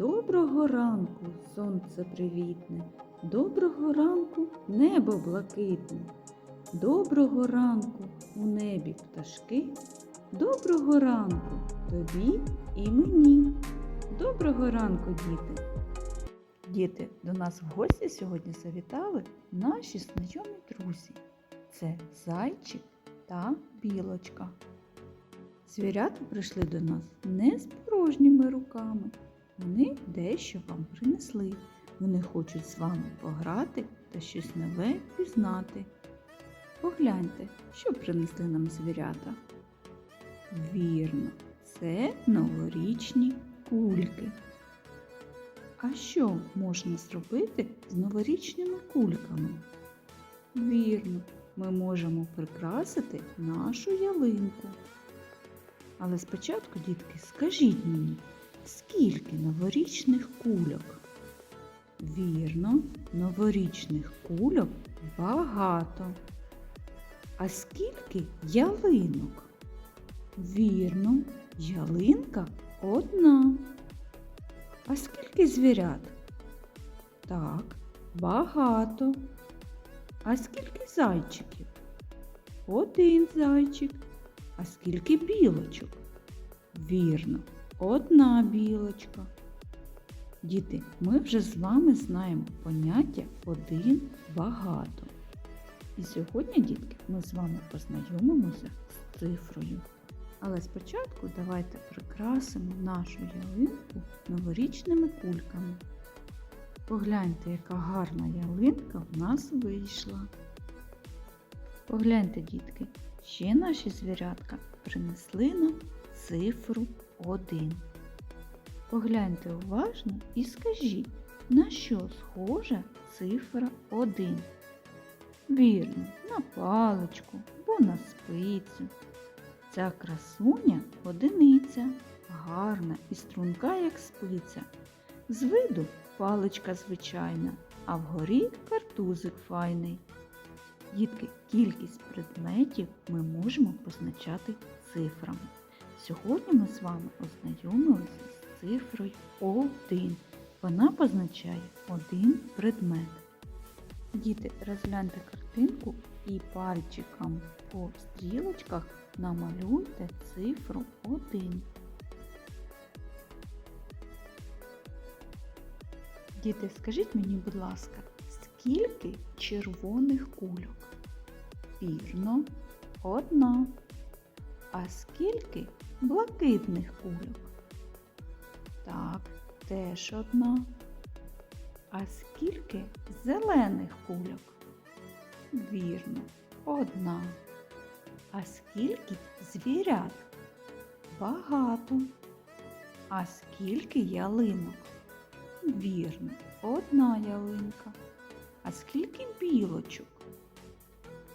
Доброго ранку, сонце привітне, доброго ранку, небо блакитне, доброго ранку у небі пташки, доброго ранку тобі і мені. Доброго ранку, діти! Діти, до нас в гості сьогодні завітали наші знайомі друзі. Це зайчик та білочка. Звірята прийшли до нас не з порожніми руками. Вони дещо вам принесли. Вони хочуть з вами пограти та щось нове пізнати. Погляньте, що принесли нам звірята. Вірно, це новорічні кульки. А що можна зробити з новорічними кульками? Вірно, ми можемо прикрасити нашу ялинку. Але спочатку, дітки, скажіть мені, скільки новорічних кульок? Вірно, новорічних кульок багато. А скільки ялинок? Вірно, ялинка одна. А скільки звірят? Так, багато. А скільки зайчиків? Один зайчик. А скільки білочок? Вірно, одна білочка. Діти, ми вже з вами знаємо поняття один багато. І сьогодні, дітки, ми з вами познайомимося з цифрою. Але спочатку давайте прикрасимо нашу ялинку новорічними кульками. Погляньте, яка гарна ялинка в нас вийшла. Погляньте, дітки, ще наші звірятка принесли нам цифру 1. Погляньте уважно і скажіть, на що схожа цифра 1? Вірно, на паличку або на спицю. Ця красуня одиниця, гарна і струнка, як спиця. З виду паличка звичайна, а вгорі картузик файний. Дітки, кількість предметів ми можемо позначати цифрами. Сьогодні ми з вами ознайомилися з цифрою 1. Вона позначає один предмет. Діти, розгляньте картинку і пальчиком по стрілочках намалюйте цифру 1. Діти, скажіть мені, будь ласка, скільки червоних кульок? Вірно, одна. А скільки блакитних кульок? Так, теж одна. А скільки зелених кульок? Вірно, одна. А скільки звірят? Багато. А скільки ялинок? Вірно, одна ялинка. А скільки білочок?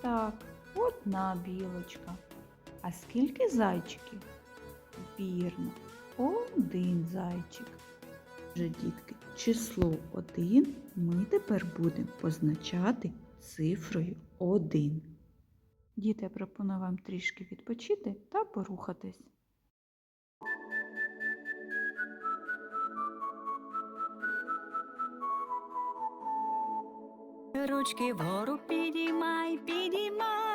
Так, одна білочка. А скільки зайчиків? Вірно, один зайчик. Вже, дітки, число 1 ми тепер будемо позначати цифрою 1. Діти, я пропоную вам трішки відпочити та порухатись. Ручки вгору підіймай, підіймай,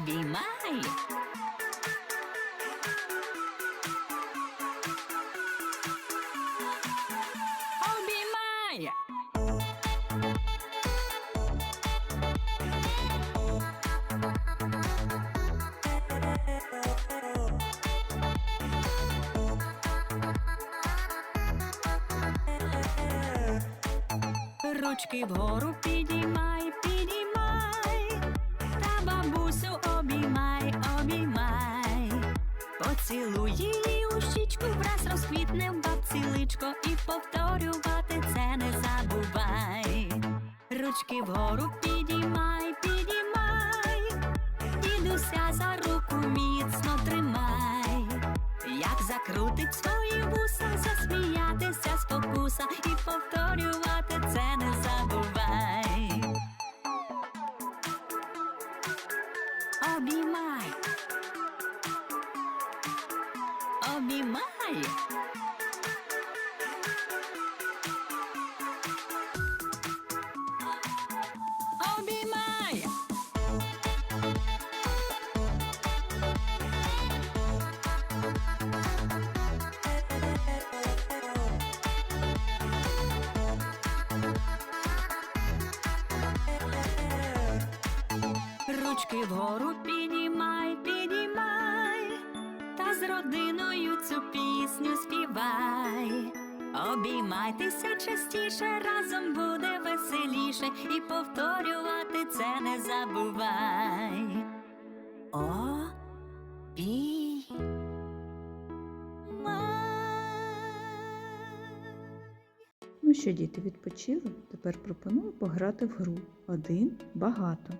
Обіймай. Обіймай. Ручки вгору підіймай, її у враз розквітне в бабці личко і повторювати це не забувай. Ручки вгору підіймай, підіймай, дідуся за руку міцно тримай. Як закрутить свої вуса, засміятися спокуса і повторювати це не забувай. Обіймай. Обіймай. Обіймай. Ручки вгору родиною цю пісню співай. Обіймайтеся частіше, разом буде веселіше, і повторювати це не забувай. О, бі. Ну що, діти, відпочили? Тепер пропоную пограти в гру один багато.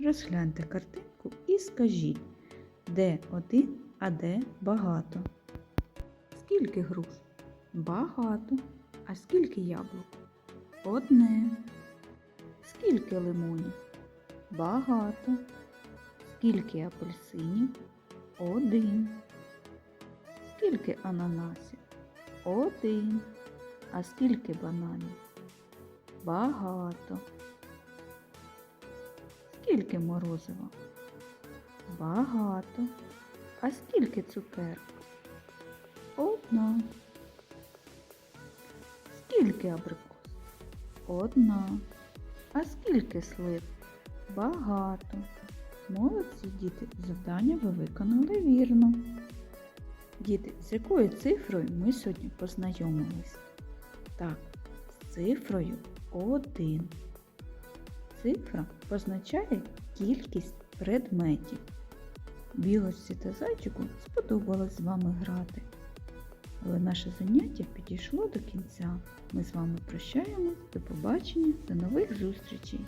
Розгляньте картинку і скажіть, де один, а де багато. Скільки груш? Багато. А скільки яблук? Одне. Скільки лимонів? Багато. Скільки апельсинів? Один. Скільки ананасів? Один. А скільки бананів? Багато. Скільки морозива? Багато. А скільки цукерок? Одна. Скільки абрикос? Одна. А скільки слив? Багато. Молодці діти, завдання ви виконали вірно. Діти, з якою цифрою ми сьогодні познайомились? Так, з цифрою 1. Цифра позначає кількість предметів. Білості та зайчику сподобалось з вами грати. Але наше заняття підійшло до кінця. Ми з вами прощаємось. До побачення, до нових зустрічей!